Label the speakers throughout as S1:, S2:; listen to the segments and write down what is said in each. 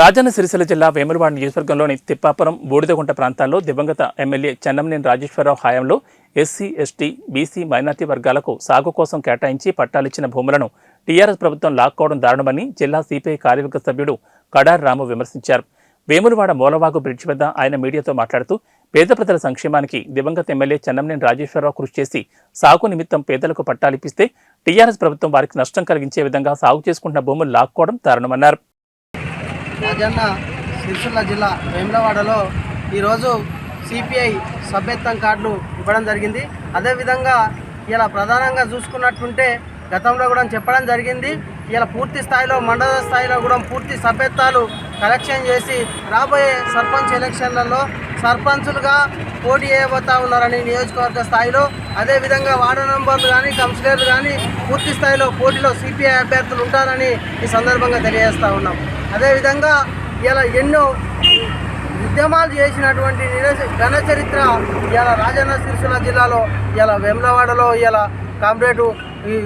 S1: రాజన్న సిరిసిల్ల జిల్లా వేములవాడ నియోజకవర్గంలోని తిప్పాపురం బూడిదగుంట ప్రాంతాల్లో దివంగత ఎమ్మెల్యే చెన్నంనేని రాజేశ్వరరావు హయాంలో ఎస్సీ ఎస్టీ బీసీ మైనార్టీ వర్గాలకు సాగు కోసం కేటాయించి పట్టాలిచ్చిన భూములను టీఆర్ఎస్ ప్రభుత్వం లాక్కోవడం దారుణమని జిల్లా సిపిఐ కార్యవర్గ సభ్యుడు కడార్ రాము విమర్శించారు. వేములవాడ మూలవాగు బ్రిడ్జి వద్ద ఆయన మీడియాతో మాట్లాడుతూ పేద ప్రజల సంక్షేమానికి దివంగత ఎమ్మెల్యే చెన్నంనేని రాజేశ్వరరావు కృషి చేసి సాగు నిమిత్తం పేదలకు పట్టాలిపిస్తే టీఆర్ఎస్ ప్రభుత్వం వారికి నష్టం కలిగించే విధంగా సాగు చేసుకుంటున్న భూములు లాక్కోవడం దారుణమన్నారు.
S2: రాజన్న సిరిసిల్ల జిల్లా వేములవాడలో ఈరోజు సిపిఐ సభ్యత్వం కార్డులు ఇవ్వడం జరిగింది. అదేవిధంగా ఇలా ప్రధానంగా చూసుకున్నట్టుంటే గతంలో కూడా చెప్పడం జరిగింది. ఇలా పూర్తి స్థాయిలో మండల స్థాయిలో కూడా పూర్తి సభ్యత్వాలు కలెక్షన్ చేసి రాబోయే సర్పంచ్ ఎలక్షన్లలో సర్పంచులుగా పోటీ చేయబోతా ఉన్నారని నియోజకవర్గ స్థాయిలో. అదేవిధంగా వార్డు మెంబర్లు కానీ కౌన్సిలర్లు కానీ పూర్తి స్థాయిలో పోటీలో సిపిఐ అభ్యర్థులు ఉంటారని ఈ సందర్భంగా తెలియజేస్తూ ఉన్నాం. అదేవిధంగా ఇలా ఎన్నో ఉద్యమాలు చేసినటువంటి ఘన చరిత్ర ఇలా రాజన్న సిరిసిల్ల జిల్లాలో ఇలా వేములవాడలో ఇలా కామ్రేడు ఈ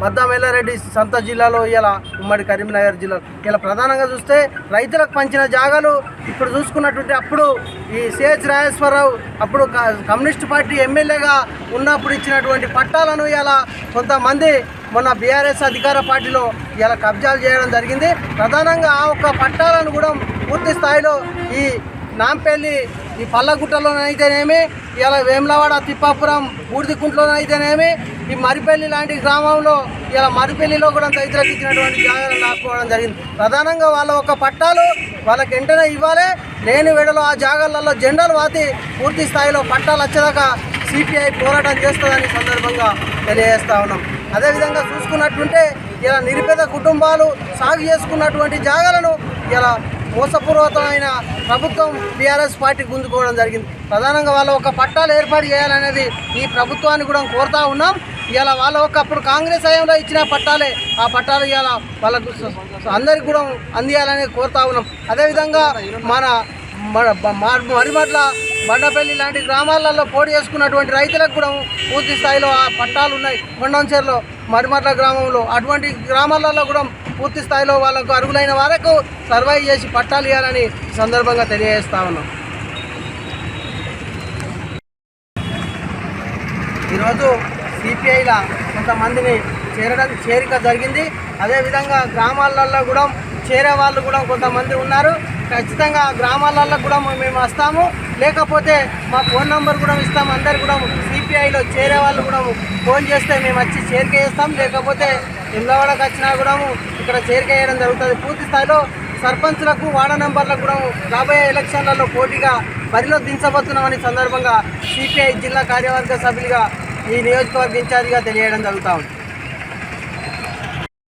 S2: మద్దాం ఎల్లారెడ్డి సంత జిల్లాలో ఇలా ఉమ్మడి కరీంనగర్ జిల్లాలో ఇలా ప్రధానంగా చూస్తే రైతులకు పంచిన జాగాలు ఇప్పుడు చూసుకున్నటువంటి అప్పుడు ఈ సిహెచ్ రాజేశ్వరరావు అప్పుడు క- కమ్యూనిస్ట్ పార్టీ ఎమ్మెల్యేగా ఉన్నప్పుడు ఇచ్చినటువంటి పట్టాలను ఇలా కొంతమంది మొన్న బీఆర్ఎస్ అధికార పార్టీలో ఇలా కబ్జాలు చేయడం జరిగింది. ప్రధానంగా ఆ ఒక్క పట్టాలను కూడా పూర్తి స్థాయిలో ఈ నాంపల్లి ఈ పల్లగుట్టలోనైతేనేమి ఇలా వేములవాడ తిప్పాపురం బూడిదికుంటలోనైతేనేమి ఈ మరిపల్లి లాంటి గ్రామంలో ఇలా మరిపల్లిలో కూడా రైతులకు ఇచ్చినటువంటి జాగాలను జరిగింది. ప్రధానంగా వాళ్ళ ఒక పట్టాలు వాళ్ళకి వెంటనే ఇవ్వాలి. లేని వేడలో ఆ జాగాలలో జెండాలు వాతి పూర్తి స్థాయిలో పట్టాలు వచ్చేదాకా సిపిఐ పోరాటం చేస్తుందని సందర్భంగా తెలియజేస్తా ఉన్నాం. అదేవిధంగా చూసుకున్నట్టుంటే ఇలా నిరుపేద కుటుంబాలు సాగు చేసుకున్నటువంటి జాగాలను ఇలా మోసపూర్వకమైన ప్రభుత్వం బీఆర్ఎస్ పార్టీ గుంజుకోవడం జరిగింది. ప్రధానంగా వాళ్ళ ఒక పట్టాలు ఏర్పాటు చేయాలనేది ఈ ప్రభుత్వాన్ని కూడా కోరుతా ఉన్నాం. ఇలా వాళ్ళ ఒక అప్పుడు కాంగ్రెస్ హయాంలో ఇచ్చిన పట్టాలే ఆ పట్టాలు ఇవాళ వాళ్ళకు అందరికి కూడా అందియాలని కోరుతా ఉన్నాం. అదేవిధంగా మన మన బ- బండపల్లి లాంటి గ్రామాలలో పోటీ చేసుకున్నటువంటి రైతులకు కూడా పూర్తి స్థాయిలో ఆ పట్టాలు ఉన్నాయి. కొండంచేరులో మరిమట్ల గ్రామంలో అటువంటి గ్రామాలలో కూడా పూర్తి స్థాయిలో వాళ్ళకు అర్హులైన వరకు సర్వైవ్ చేసి పట్టాలు ఇవ్వాలని సందర్భంగా తెలియజేస్తా ఉన్నాం. ఈరోజు సిపిఐల కొంతమందిని చేరడం చేరిక జరిగింది. అదేవిధంగా గ్రామాలలో కూడా చేరే వాళ్ళు కూడా కొంతమంది ఉన్నారు. ఖచ్చితంగా గ్రామాలలో కూడా మేము వస్తాము. లేకపోతే మా ఫోన్ నెంబర్ కూడా ఇస్తాము అందరు కూడా సిపిఐలో చేరే వాళ్ళు కూడా ఫోన్ చేస్తే మేము వచ్చి చేరిక చేస్తాం లేకపోతే ఇమ్లవాడకు వచ్చినా కూడా ఇక్కడ చేరిక చేయడం జరుగుతుంది. పూర్తి స్థాయిలో సర్పంచ్లకు వార్డ నెంబర్లకు కూడా రాబోయే ఎలక్షన్లలో పోటీగా బరిలో దించబోతున్నామని సందర్భంగా సిపిఐ జిల్లా కార్యవర్గ సభ్యులుగా ఈ నియోజకవర్గ ఇన్ఛార్జిగా తెలియడం జరుగుతూ ఉంది.